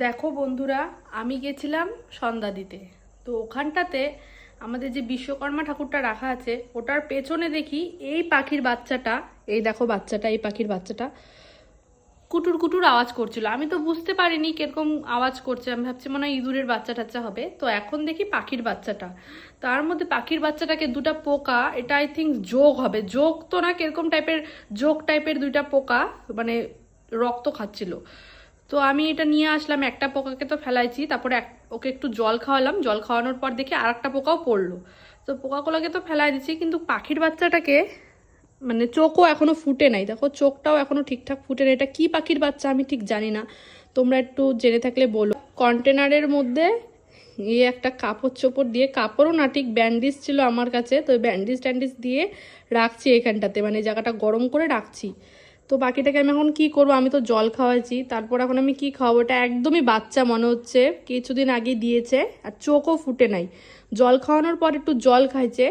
দেখো বন্ধুরা, আমি গেছিলাম সন্ধ্যা দিতে। তো ওখানটাতে আমাদের যে বিশ্বকর্মা ঠাকুরটা রাখা আছে, ওটার পেছনে দেখি এই পাখির বাচ্চাটা, এই দেখো বাচ্চাটা, এই পাখির বাচ্চাটা কুটুর কুটুর আওয়াজ করছিল। আমি তো বুঝতে পারিনি কীরকম আওয়াজ করছে, আমি ভাবছি মনে হয় ইঁদুরের বাচ্চা টাচ্চা হবে। তো এখন দেখি পাখির বাচ্চাটা। তার মধ্যে পাখির বাচ্চাটাকে দুটা পোকা, এটা আই থিঙ্ক যোগ হবে। যোগ তো না কীরকম টাইপের যোগ টাইপের দুইটা পোকা মানে রক্ত খাচ্ছিল। তো আমি এটা নিয়ে আসলাম, একটা পোকাকে তো ফেলাইছি, তারপরে এক ওকে একটু জল খাওয়ালাম, জল খাওয়ানোর পর দেখি আর একটা পোকাও পড়ল। তো পোকাগুলোকে তো ফেলাই দিচ্ছি, কিন্তু পাখির বাচ্চাটাকে মানে চোখও এখনও ফুটে নাই। দেখো, চোখটাও এখনও ঠিকঠাক ফুটে নাই। এটা কি পাখির বাচ্চা আমি ঠিক জানি না। তোমরা একটু জেনে থাকলে বলো। কন্টেনারের মধ্যে এই একটা কাপড় চোপড় দিয়ে, কাপড়ও না, ঠিক ব্যান্ডেজ ছিল আমার কাছে, তো ব্যান্ডেজ ট্যান্ডেজ দিয়ে রাখছি এখানটাতে মানে জায়গাটা গরম করে রাখছি। তো বাকিটাকে আমি এখন কি করব? আমি তো জল খাওয়াইছি তারপর এখন আমি কি খাওয়াবো? এটা একদমই বাচ্চা মনে হচ্ছে। কিছুদিন আগে দিয়েছে আর চোখও ফুটে নাই। জল খাওয়ানোর পর একটু জল খাইছে।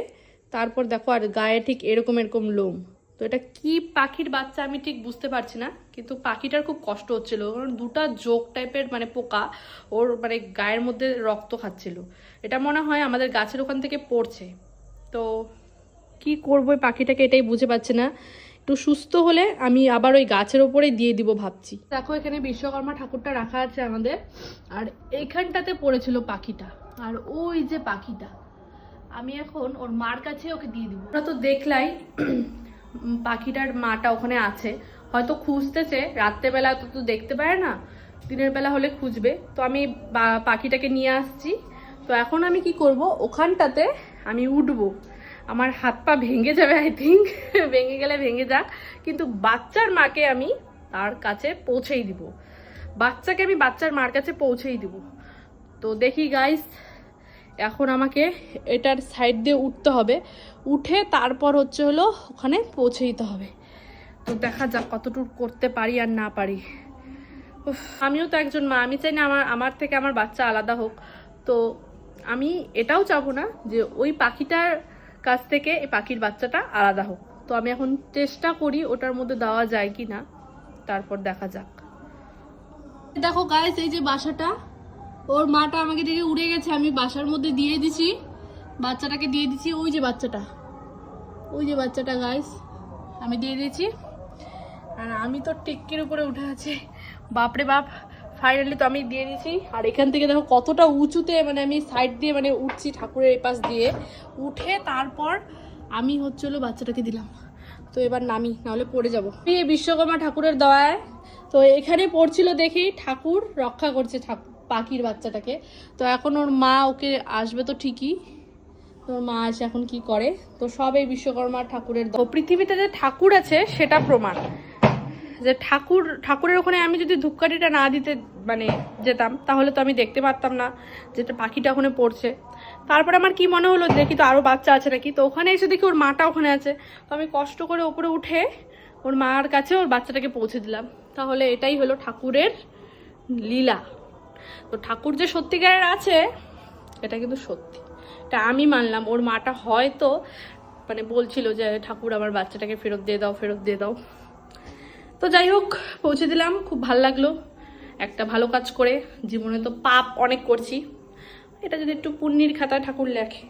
তারপর দেখো আর গায়ে ঠিক এরকম এরকম লোম। তো এটা কি পাখির বাচ্চা আমি ঠিক বুঝতে পারছি না। কিন্তু পাখিটার খুব কষ্ট হচ্ছিল। কারণ দুটা যোগ টাইপের মানে পোকা ওর মানে গায়ের মধ্যে রক্ত খাচ্ছিল। এটা মনে হয় আমাদের গাছের ওখান থেকে পড়ছে। তো কি করব? পাখিটাকে এটাই বুঝে পাচ্ছি না। একটু সুস্থ হলে আমি আবার ওই গাছের ওপরে দিয়ে দিব ভাবছি। দেখো, এখানে বিশ্বকর্মা ঠাকুরটা রাখা আছে আমাদের। আর এইখানটাতে পড়েছিল পাখিটা। আর ওই যে পাখিটা। আমি এখন ওর মার কাছে ওকে দিয়ে দিব। ওরা তো দেখলাই পাখিটার মাটা ওখানে আছে। হয়তো খুঁজতেছে। রাত্রেবেলা তো তো দেখতে পারে না। দিনের বেলা হলে খুঁজবে। তো আমি পাখিটাকে নিয়ে আসছি। তো এখন আমি কি করব? ওখানটাতে আমি উঠবো। আমার হাত পা ভেঙে যাবে আই থিঙ্ক ভেঙে গেলে ভেঙে যাক। কিন্তু বাচ্চার মাকে আমি তার কাছে পৌঁছেই দিব। বাচ্চাকে আমি বাচ্চার মার কাছে পৌঁছেই দিব। তো দেখি গাইস এখন আমাকে এটার সাইড দিয়ে উঠতে হবে। উঠে তারপর হচ্ছে হলো ওখানে পৌঁছে দিতে হবে। তো দেখা যাক কতটুকু করতে পারি আর না পারি। আমিও তো একজন মা, আমি চাই না আমার আমার থেকে আমার বাচ্চা আলাদা হোক। তো আমি এটাও চাবো না যে ওই পাখিটার কাছ থেকে এই পাখির বাচ্চাটা আলাদা হোক। তো আমি এখন চেষ্টা করি ওটার মধ্যে দেওয়া যায় কি না তারপর দেখা যাক। দেখো গাইস এই যে বাসাটা, ওর মাটা আমাকে দেখে উড়ে গেছে। আমি বাসার মধ্যে দিয়ে দিছি। বাচ্চাটাকে দিয়ে দিছি। ওই যে বাচ্চাটা। ওই যে বাচ্চাটা গাইস আমি দিয়ে দিয়েছি। আর আমি তো টিক্কির উপরে উঠে আছি। বাপরে বাপ। ফাইনালি তো আমি দিয়ে দিয়েছি। আর এখান থেকে দেখো কতটা উঁচুতে মানে আমি সাইড দিয়ে মানে উঠছি ঠাকুরের এই পাশ দিয়ে। উঠে তারপর আমি হচ্ছে হলো বাচ্চাটাকে দিলাম। তো এবার নামি, নাহলে পড়ে যাব। এই বিশ্বকর্মা ঠাকুরের দয়ায়, তো এখানে পড়ছিল দেখি ঠাকুর রক্ষা করছে ঠাকুর পাখির বাচ্চাটাকে। তো এখন ওর মা ওকে আসবে তো ঠিকই। তোর মা এসে এখন কি করে? তো সব এই বিশ্বকর্মা ঠাকুরের পৃথিবীতে যে ঠাকুর আছে সেটা প্রমাণ। যে ঠাকুর ঠাকুরের ওখানে আমি যদি ধূপকাঠিটা না দিতে মানে যেতাম, তাহলে তো আমি দেখতে পারতাম না যেটা পাখিটা ওখানে পড়ছে। তারপরে আমার কি মনে হলো দেখি তো আরও বাচ্চা আছে নাকি? তো ওখানে এসে দেখি ওর মাটা ওখানে আছে। তো আমি কষ্ট করে ওপরে উঠে ওর মার কাছে ওর বাচ্চাটাকে পৌঁছে দিলাম। তাহলে এটাই হলো ঠাকুরের লীলা। তো ঠাকুর যে সত্যিকারের আছে, এটা কিন্তু সত্যি। এটা আমি মানলাম, ওর মাটা হয়তো মানে বলছিল যে ঠাকুর আমার বাচ্চাটাকে ফেরত দিয়ে দাও, ফেরত দিয়ে দাও। তো যাই হোক, পৌঁছে দিলাম, খুব ভালো লাগল। একটা ভালো কাজ করে, জীবনে তো পাপ অনেক করছি। এটা যদি একটু পুণ্যির খাতায় ঠাকুর লেখে।